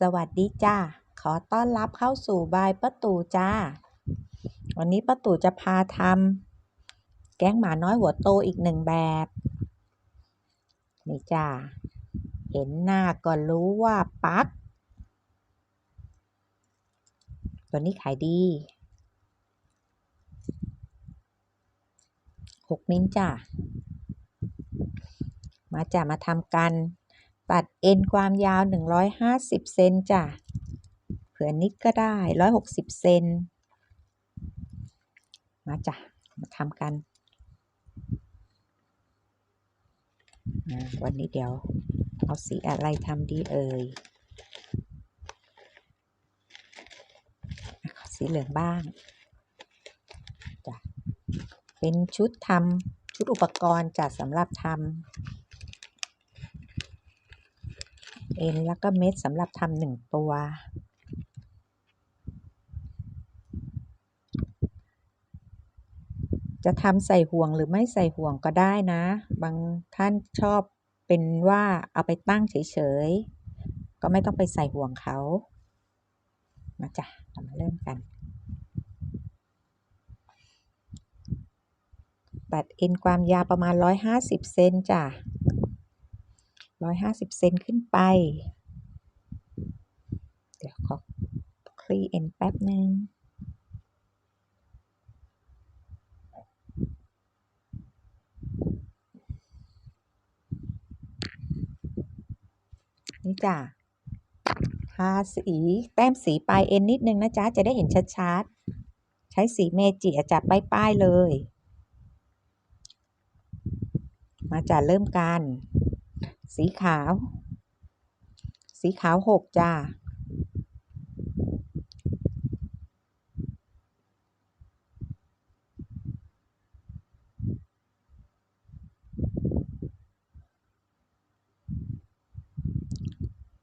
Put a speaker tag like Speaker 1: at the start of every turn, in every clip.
Speaker 1: สวัสดีจ้า ขอต้อนรับเข้าสู่บายป้าตู่จ้า วันนี้ป้าตู่จะพาทำแกงหมาน้อยหัวโตอีกหนึ่งแบบ นี่จ้า เห็นหน้าก็รู้ว่าปัก ตัวนี้ขายดีหกนิ้นจ้า มาจ้ามาทำกัน ตัดเอ็นความยาว 150 เซนจ้ะ เผื่อนิดก็ได้ 160 เซน มาจ้ะ มาทำกัน วันนี้เดี๋ยว เอาสีอะไรทำดีเอ่ยสีเหลืองบ้างจ้ะเป็นชุดทำชุดอุปกรณ์จัดสำหรับทำ เอ็นแล้วก็เม็ดสำหรับทำหนึ่งตัว จะทำใส่ห่วงหรือไม่ใส่ห่วงก็ได้นะ บางท่านชอบเป็นว่าเอาไปตั้งเฉยๆ ก็ไม่ต้องไปใส่ห่วงเขา มาจ้ะเรามาเริ่มกัน ตัดเอ็นความยาวประมาณ 150 เซนจ้ะ ร้อยห้าสิบเซนขึ้นไป เดี๋ยวขอคลีเอ็นแป๊บหนึ่งนี่จ้ะทาสีแต้มสีปลายเอ็นนิดนึงนะจ๊ะ จะได้เห็นชัดๆ ใช้สีเมจิจับป้ายๆเลย มาจ้ะเริ่มกัน สีขาว สีขาวหกจ้า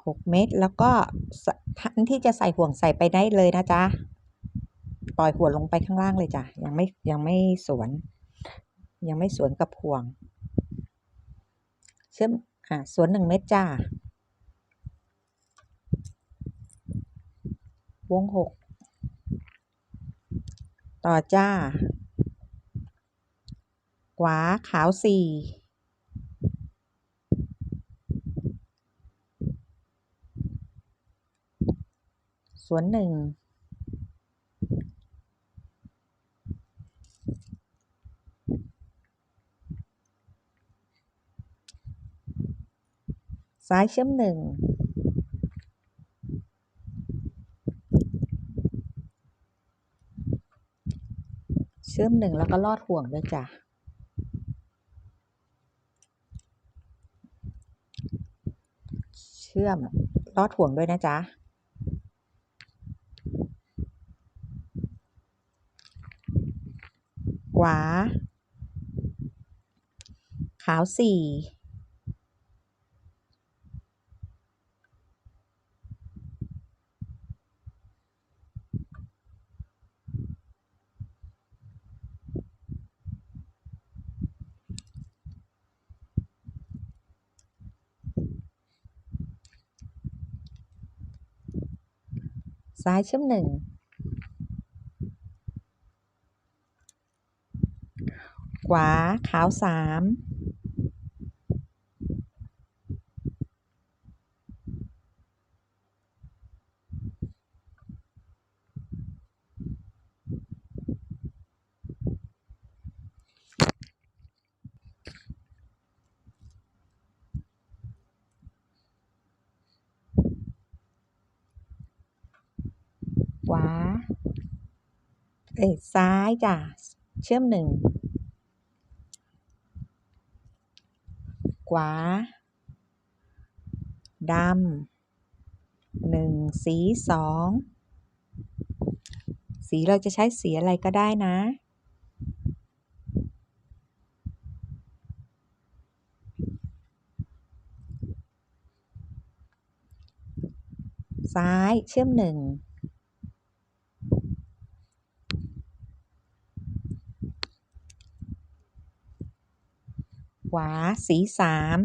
Speaker 1: หกเม็ดแล้วก็ท่านที่จะใส่ห่วงใส่ไปได้เลยนะจ๊ะ ปล่อยห่วลงไปข้างล่างเลยจ้ะ ยังไม่ยังไม่สวน ยังไม่สวนกับห่วง เชื่อม่ะ สวนหนึ่งเม็ดจ้า วงหก ต่อจ้า ขวาขาวสี่สวนหนึ่ง ซ้ายเชื่อมหนึ่งเชื่อมหนึ่งแล้วก็ลอดห่วงด้วยจ้ะเชื่อมลอดห่วงด้วยนะจ๊ะขวา ขาวสี่ ซ้ายเชื่อมหนึ่งขวาขาวสามขวา เอ้ยซ้ายจ้ะเชื่อมหนึ่งขวาดำหนึ่งสีสองสีเราจะใช้สีอะไรก็ได้นะ ซ้ายเชื่อมหนึ่ง หวาสีสาม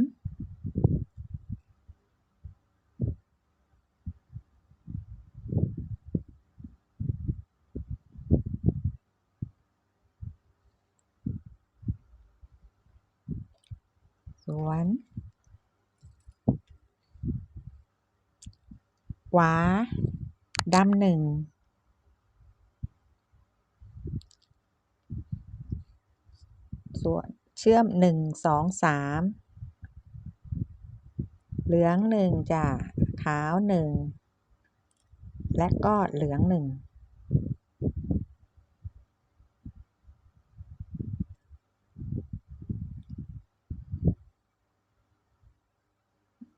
Speaker 1: สวน หวาดำหนึ่ง เชื่อมหนึ่งสองสามเหลืองหนึ่งจ้ะขาวหนึ่งและก็เหลืองหนึ่ง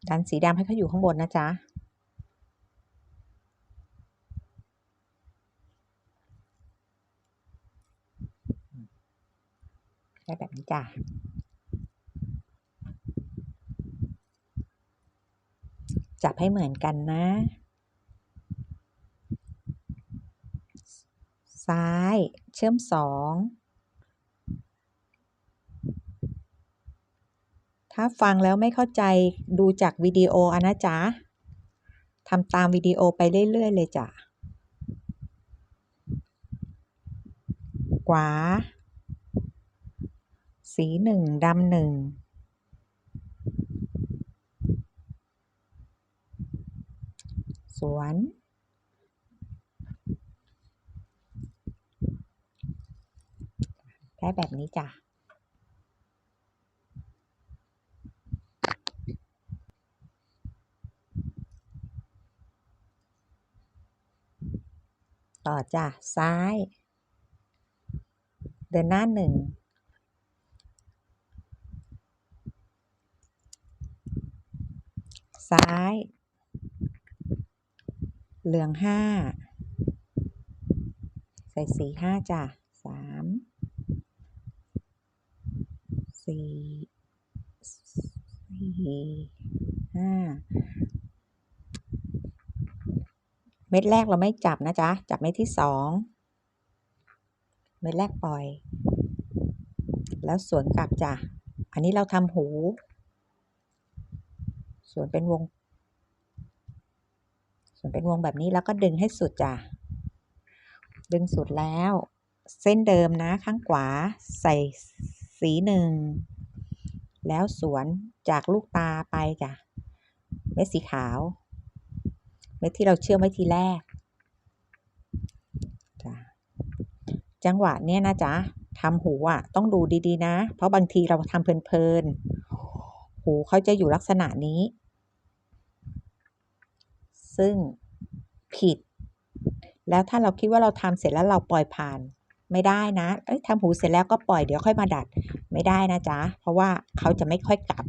Speaker 1: ดันสีดำให้เขาอยู่ข้างบนนะจ๊ะ ได้แบบนี้ จ้ะจับให้เหมือนกันนะ ซ้ายเชื่อมสองถ้าฟังแล้วไม่เข้าใจดูจากวิดีโออนะจ๊ะทำตามวิดีโอไปเรื่อย ๆ เลยจ้ะขวา สีหนึ่งดำหนึ่งสวน ได้แบบนี้จ้ะ ต่อจ้ะ ซ้าย เดินหน้าหนึ่ง ซ้าย เหลืองห้าใส่สีห้าจ้ะสามสี่สี่ห้าเม็ดแรกเราไม่จับนะจ๊ะ จับเม็ดที่สองเม็ดแรกปล่อย แล้วสวนกลับจ้ะ อันนี้เราทำหู ส่วนเป็นวง ส่วนเป็นวงแบบนี้แล้วก็ดึงให้สุดจ้ะ ดึงสุดแล้ว เส้นเดิมนะข้างขวาใส่สีหนึ่ง แล้วสวนจากลูกตาไปจ้ะ เม็ดสีขาว เม็ดที่เราเชื่อมไว้ทีแรกจ้ะจังหวะเนี้ยนะจ๊ะทำหูอะต้องดูดีๆนะ เพราะบางทีเราทำเพลินๆ หูเขาจะอยู่ลักษณะนี้ ซึ่งผิด แล้วถ้าเราคิดว่าเราทำเสร็จแล้วเราปล่อยผ่านไม่ได้นะเอ้ยทำหูเสร็จแล้วก็ปล่อยเดี๋ยวค่อยมาดัดไม่ได้นะจ๊ะ เพราะว่าเขาจะไม่ค่อยกลับ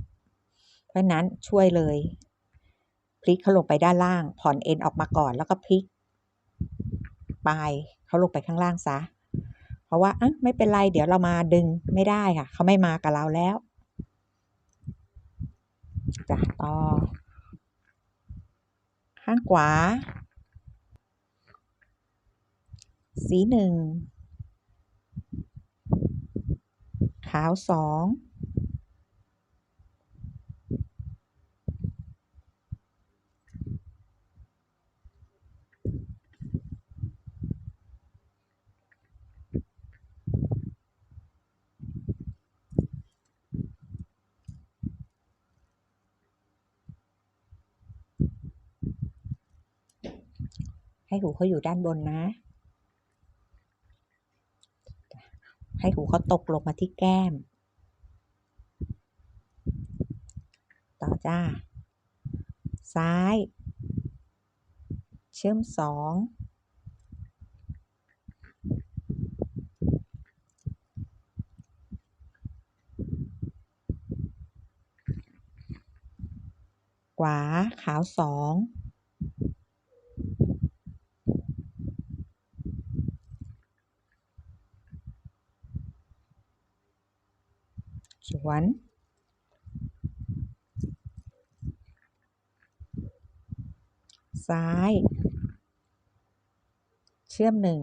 Speaker 1: เพราะนั้นช่วยเลย พลิกเขาลงไปด้านล่าง ผ่อนเอ็นออกมาก่อนแล้วก็พลิกปลายเขาลงไปข้างล่างซะ เพราะว่าอะไม่เป็นไรเดี๋ยวเรามาดึงไม่ได้ค่ะ เขาไม่มากับเราแล้วจ้ะต่อ ข้างขวา สีหนึ่งขาวสอง ให้หูเขาอยู่ด้านบนนะ ให้หูเขาตกลงมาที่แก้ม ต่อจ้า ซ้าย เชื่อมสองขวาขาวสอง ส วน ซ้าย เชื่อมหนึ่ง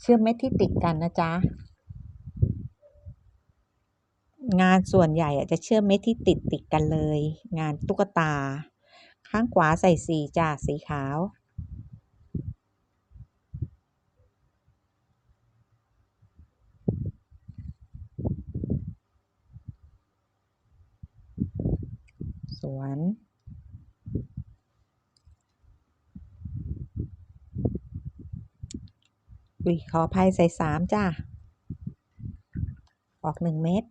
Speaker 1: เชื่อมเม็ดที่ติดกันนะจ๊ะ งานส่วนใหญ่จะเชื่อมเม็ดที่ติดติดกันเลย งานตุ๊กตา ข้างขวาใส่สีจ้ะสีขาว วน อุ้ยขออภัยใส่สามจ้าออกหนึ่งเม็ด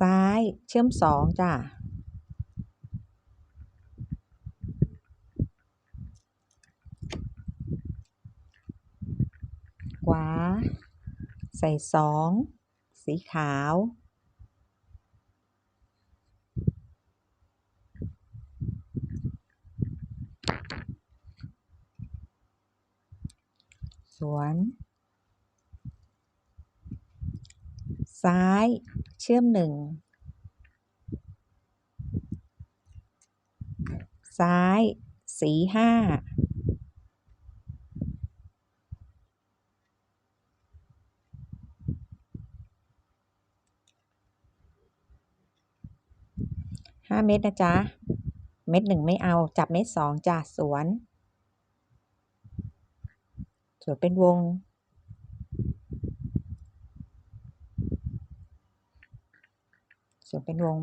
Speaker 1: ซ้ายเชื่อมสองจ้า ขวา ใส่สอง สีขาว สวน ซ้าย เชื่อมหนึ่ง ซ้าย สีห้า ห้าเม็ดนะจ๊ะ เม็ดหนึ่งไม่เอา จับเม็ดสองจ้ะสวน สวนเป็นวง สวนเป็นวง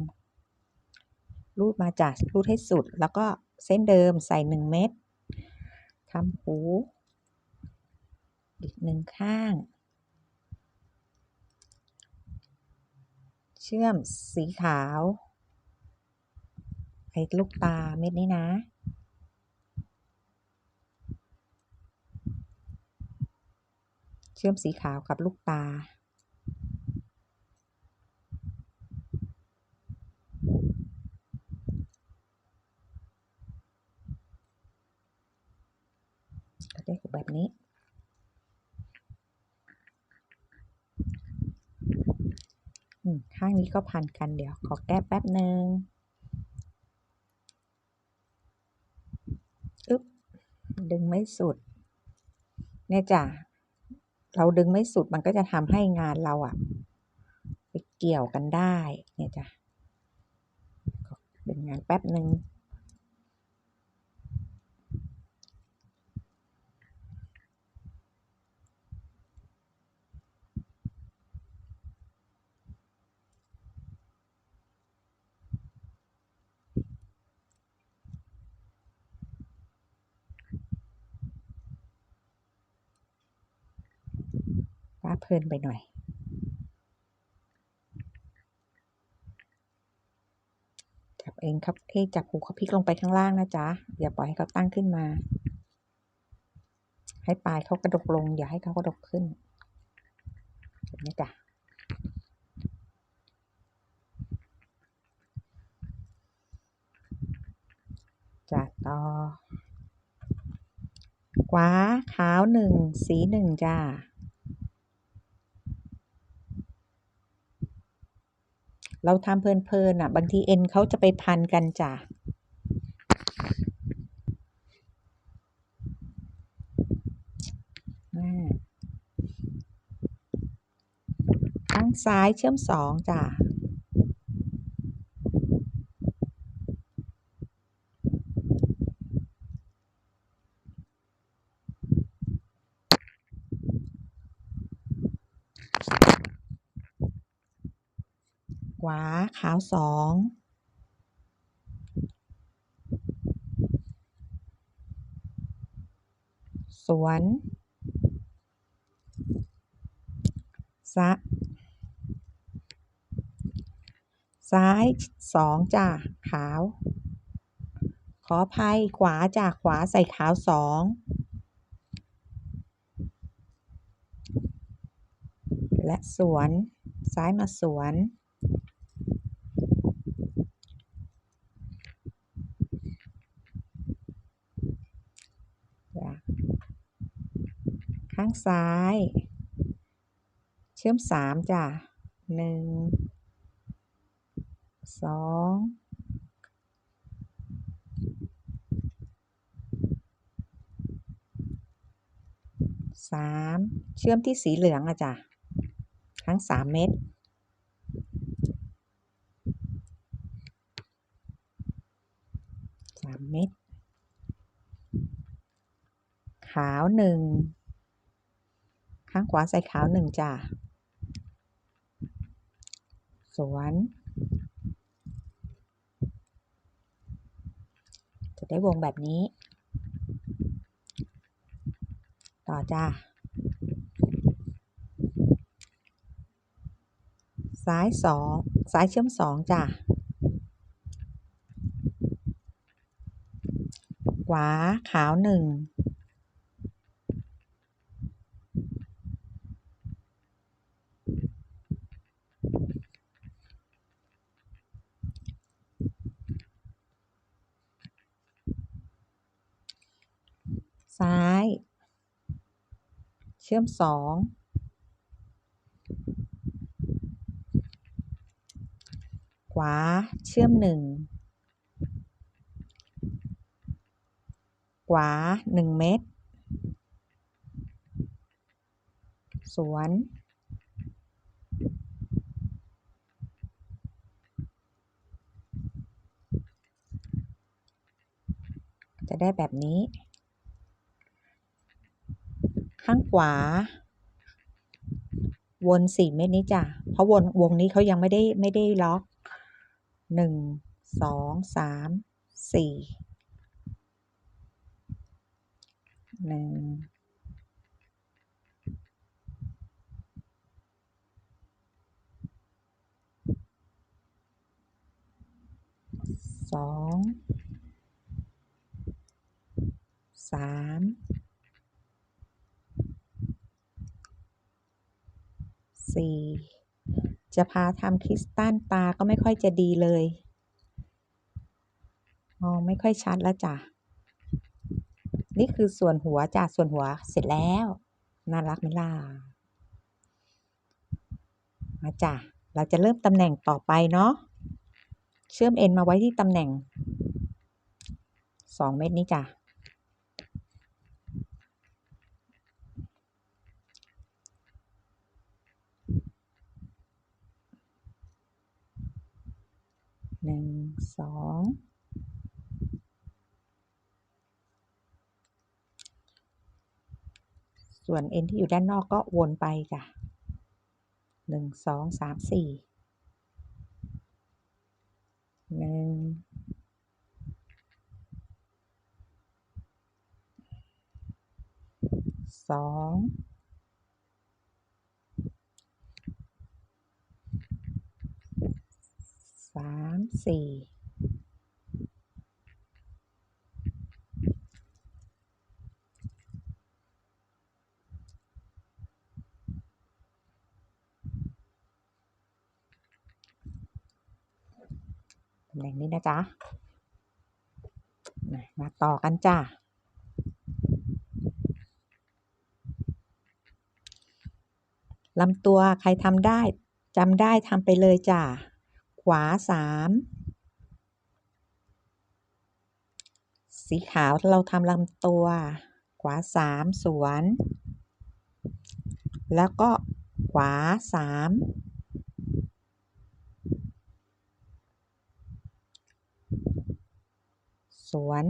Speaker 1: รูดมาจากรูดให้สุด แล้วก็เส้นเดิมใส่หนึ่งเม็ดทำหู อีกหนึ่งข้าง เชื่อมสีขาว ไอ้ลูกตาเม็ดนี้นะ เชื่อมสีขาวกับลูกตา ก็ได้แบบนี้ข้างนี้ก็พันกันเดี๋ยวขอแก้แป๊บหนึ่งอึ๊บ ดึงไม่สุด เนี่ยจ้ะเราดึงไม่สุดมันก็จะทำให้งานเราอะไปเกี่ยวกันได้ เนี่ยจ้ะดึงงานแป๊บหนึ่ง เพลินไปหน่อย จับเองครับเอ้จับหูเขาพลิกลงไปข้างล่างนะจ๊ะ อย่าปล่อยให้เขาตั้งขึ้นมา ให้ปลายเขากระดกลง อย่าให้เขากระดกขึ้นแบบนี้จ้ะจัดต่อขวาขาวหนึ่งสีหนึ่งจ้า เราทำเพลินๆอะ บางทีเอ็นเขาจะไปพันกันจ้ะข้างซ้ายเชื่อมสองจ้ะ ข วา ขาวสองสวนซะซ้ายสองจ้ะขาวขออภัยขวาจากขวาใส่ขาวสองและสวน ซ้ายมาสวน จ้ะ ข้างซ้าย เชื่อมสามจ้ะหนึ่งสองสามเชื่อมที่สีเหลืองอะจ้ะทั้งสามเม็ดสามเม็ดขาวหนึ่ง ข้างขวาใส่ขาวหนึ่งจ้ะสวนจะได้วงแบบนี้ ต่อจ้าซ้ายสองซ้ายเชื่อมสองจ้ะขวาขาวหนึ่ง ซ้าย เชื่อมสองขวาเชื่อมหนึ่งขวาหนึ่งเม็ดสวน จะได้แบบนี้ ข้างขวา วนสี่เม็ดนี้จ้ะ เพราะวนวงนี้เขายังไม่ได้ไม่ได้ล็อกหนึ่งสองสามสี่หนึ่งสองสาม สี่จะพาทำคริสตัลตาก็ไม่ค่อยจะดีเลย มองไม่ค่อยชัดแล้วจ้ะ นี่คือส่วนหัวจ้ะส่วนหัวเสร็จแล้ว น่ารักไหมล่ะ มาจ้ะ เราจะเริ่มตำแหน่งต่อไปเนาะ เชื่อมเอ็นมาไว้ที่ตำแหน่งสองเม็ดนี้จ้ะ หนึ่งสองส่วนเอ็นที่อยู่ด้านนอกก็วนไปจ้ะหนึ่งสองสามสี่หนึ่งสอง สามสี่ตำแหน่งนี้นะจ๊ะมาต่อกันจ้ะ ลำตัวใครทำได้จำได้ทำไปเลยจ้ะ ขวาสามสีขาวเราทำลำตัว ขวาสามสวน แล้วก็ขวาสามสวน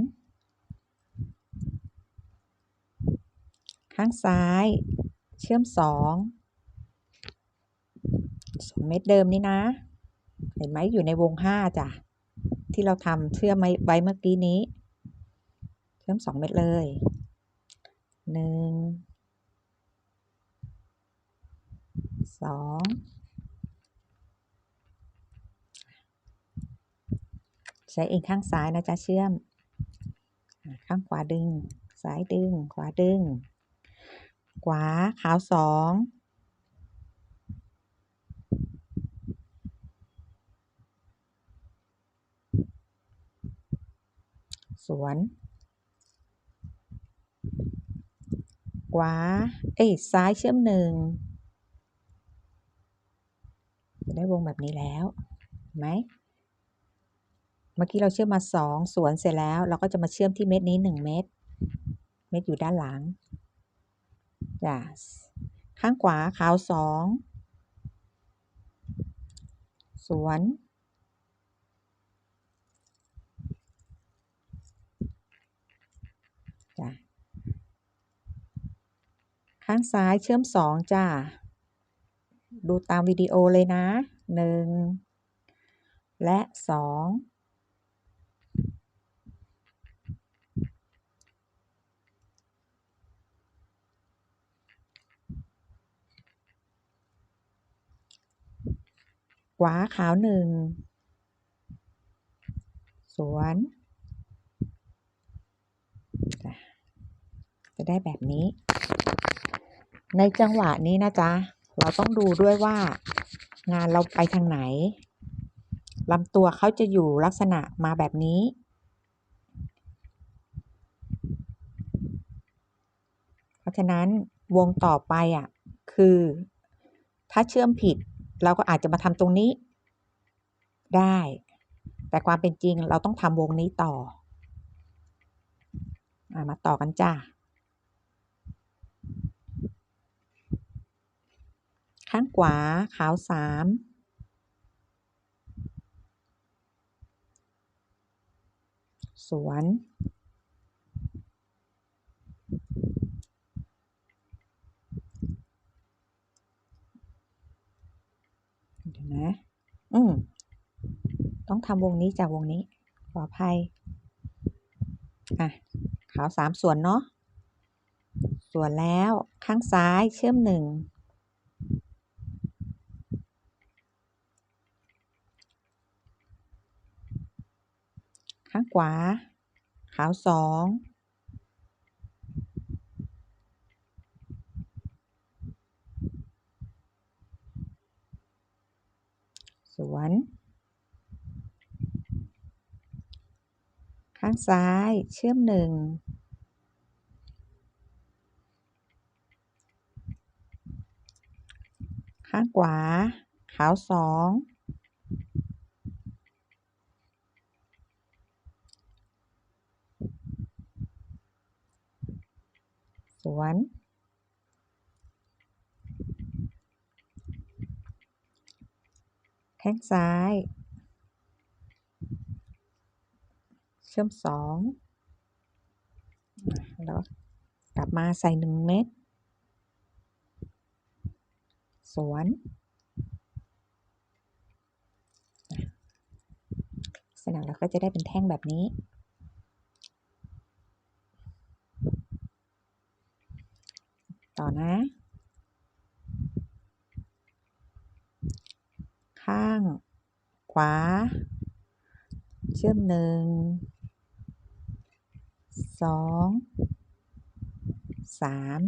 Speaker 1: ข้างซ้ายเชื่อมสองสองเม็ดเดิมนี่นะ ห็นไหมอยู่ในวงห้าจ้ะ ที่เราทำเชื่อมไว้เมื่อกี้นี้ เชื่อมสองเม็ดเลยหนึ่งสองใช้เองข้างซ้ายนะจ๊ะเชื่อม ข้างขวาดึง ซ้ายดึง ขวาดึง ขวาขาวสอง สวน ขวา เอ้ยซ้ายเชื่อมหนึ่งได้วงแบบนี้แล้วเห็นไหม เมื่อกี้เราเชื่อมมาสองสวนเสร็จแล้ว เราก็จะมาเชื่อมที่เม็ดนี้หนึ่งเม็ด เม็ดอยู่ด้านหลังจ้ะข้างขวาขาวสองสวน จ้ะ ข้างซ้ายเชื่อมสองจ้า ดูตามวิดีโอเลยนะหนึ่งและสองขวาขาวหนึ่ง สวน จะได้แบบนี้ ในจังหวะนี้นะจ๊ะ เราต้องดูด้วยว่า งานเราไปทางไหนลำตัวเขาจะอยู่ลักษณะมาแบบนี้ เพราะฉะนั้นวงต่อไปอะ คือ ถ้าเชื่อมผิด เราก็อาจจะมาทำตรงนี้ ได้ แต่ความเป็นจริงเราต้องทำวงนี้ต่ออมาต่อกันจ้า ข้างขวาขาวสามสวน เดี๋ยวนะ อืม ต้องทำวงนี้จากวงนี้ ขออภัย อะ ขาวสามส่วนเนาะ ส่วนแล้วข้างซ้ายเชื่อมหนึ่ง ข้างขวา ขาวสองสวน ข้างซ้ายเชื่อมหนึ่งข้างขวา ขาวสอง วน แข้งซ้าย เชื่อมสองแล้วกลับมาใส่หนึ่งเม็ด สวน เสร็จแล้วก็จะได้เป็นแท่งแบบนี้ ต่อนะ ข้าง ขวา เชื่อมหนึ่งสองสาม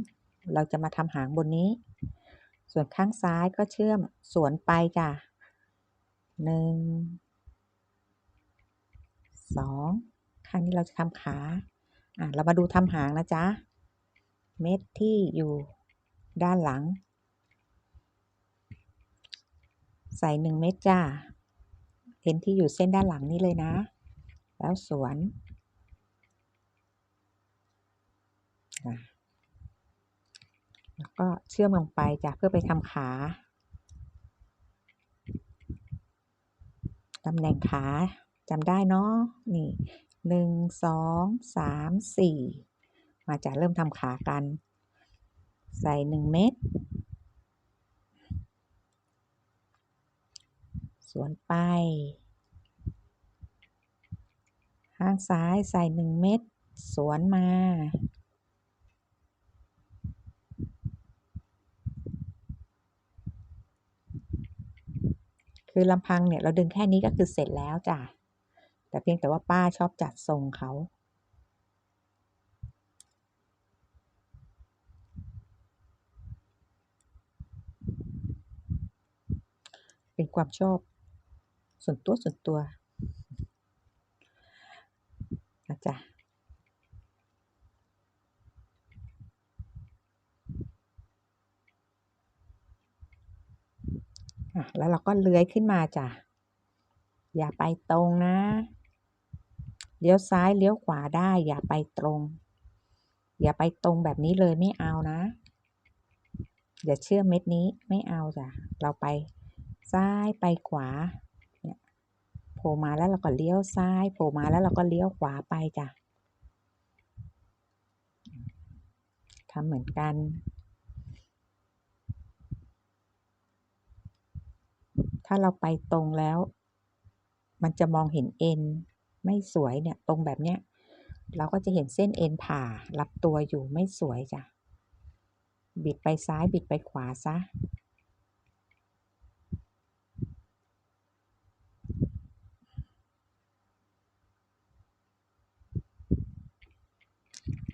Speaker 1: เราจะมาทำหางบนนี้ ส่วนข้างซ้ายก็เชื่อมสวนไปจ้ะหนึ่งสองข้างนี้เราจะทำขา อะ เรามาดูทำหางนะจ๊ะ เม็ดที่อยู่ด้านหลัง ใส่หนึ่งเม็ดจ้าเอ็นที่อยู่เส้นด้านหลังนี้เลยนะ แล้วสวนแล้วก็เชื่อมลงไปจ้ะเพื่อไปทำขาตำแหน่งขาจำได้เนาะนี่หนึ่งสองสามสี่ มาจะเริ่มทำขากัน ใส่หนึ่งเม็ด สวนไป ข้างซ้ายใส่หนึ่งเม็ด สวนมา คือลำพังเนี่ยเราดึงแค่นี้ก็คือเสร็จแล้วจ้ะ แต่เพียงแต่ว่าป้าชอบจัดทรงเขา เป็นความชอบ ส่วนตัวส่วนตัวนะจ๊ะแล้วเราก็เลื้อยขึ้นมาจ้ะ อย่าไปตรงนะ เลี้ยวซ้ายเลี้ยวขวาได้ อย่าไปตรง อย่าไปตรงแบบนี้เลยไม่เอานะ อย่าเชื่อเม็ดนี้ไม่เอาจ้ะ เราไป ซ้ายไปขวาเนี่ยโผล่มาแล้วเราก็เลี้ยวซ้ายโผล่มาแล้วเราก็เลี้ยวขวาไปจ้ะทำเหมือนกันถ้าเราไปตรงแล้ว มันจะมองเห็นเอ็นไม่สวยเนี่ยตรงแบบเนี้ย เราก็จะเห็นเส้นเอ็นผ่ารับตัวอยู่ไม่สวยจ้ะ บิดไปซ้ายบิดไปขวาซะ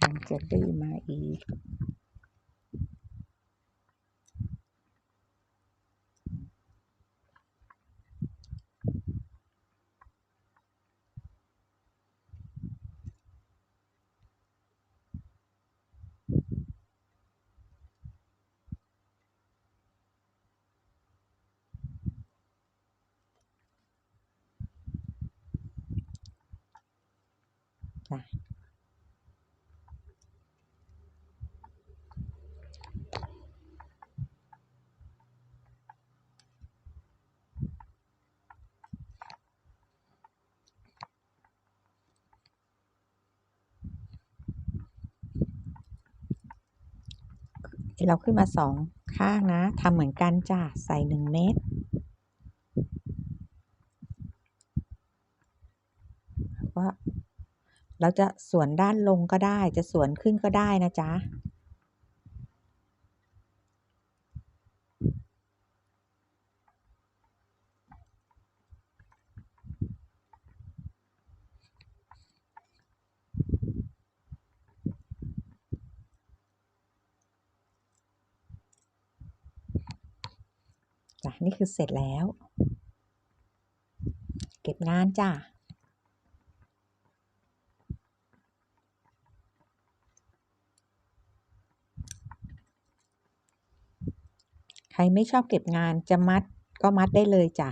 Speaker 1: มันจะดื้อมาอีก จ้ะ เราขึ้นมาสองข้างนะทำเหมือนกันจ้ะใส่หนึ่งเม็ดว่าเราจะสวนด้านลงก็ได้ จะสวนขึ้นก็ได้นะจ๊ะ จ้ะ นี่ คือเสร็จแล้ว เก็บงานจ้ะใครไม่ชอบเก็บงานจะมัดก็มัดได้เลยจ้ะ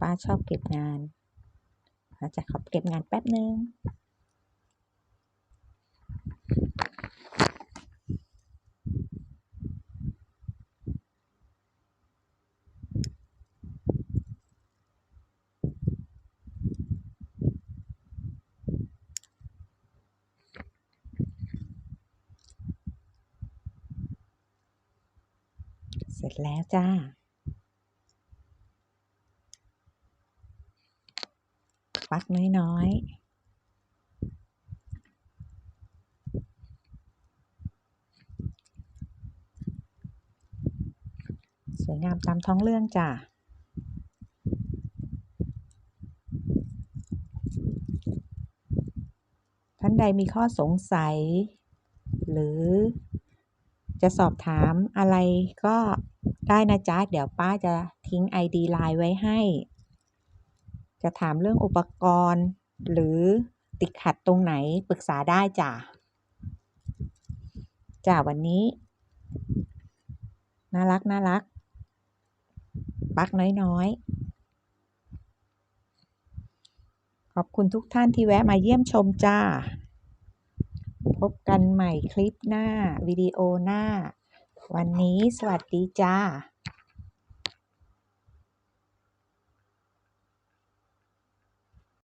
Speaker 1: ป้าชอบเก็บงานอาจจะขอเก็บงานแป๊บนึง แล้วจ้าปักน้อยๆสวยงามตามท้องเรื่องจ้ะ ท่านใดมีข้อสงสัย หรือจะสอบถามอะไรก็ ได้นะจ๊ะ เดี๋ยวป้าจะทิ้ง ID ไลน์ไว้ให้ จะถามเรื่องอุปกรณ์ หรือติดขัดตรงไหนปรึกษาได้จ้ะจ้ะวันนี้ น่ารักน่ารัก ปักน้อยๆ ขอบคุณทุกท่านที่แวะมาเยี่ยมชมจ้า พบกันใหม่คลิปหน้า วิดีโอหน้า วันนี้สวัสดีจ้า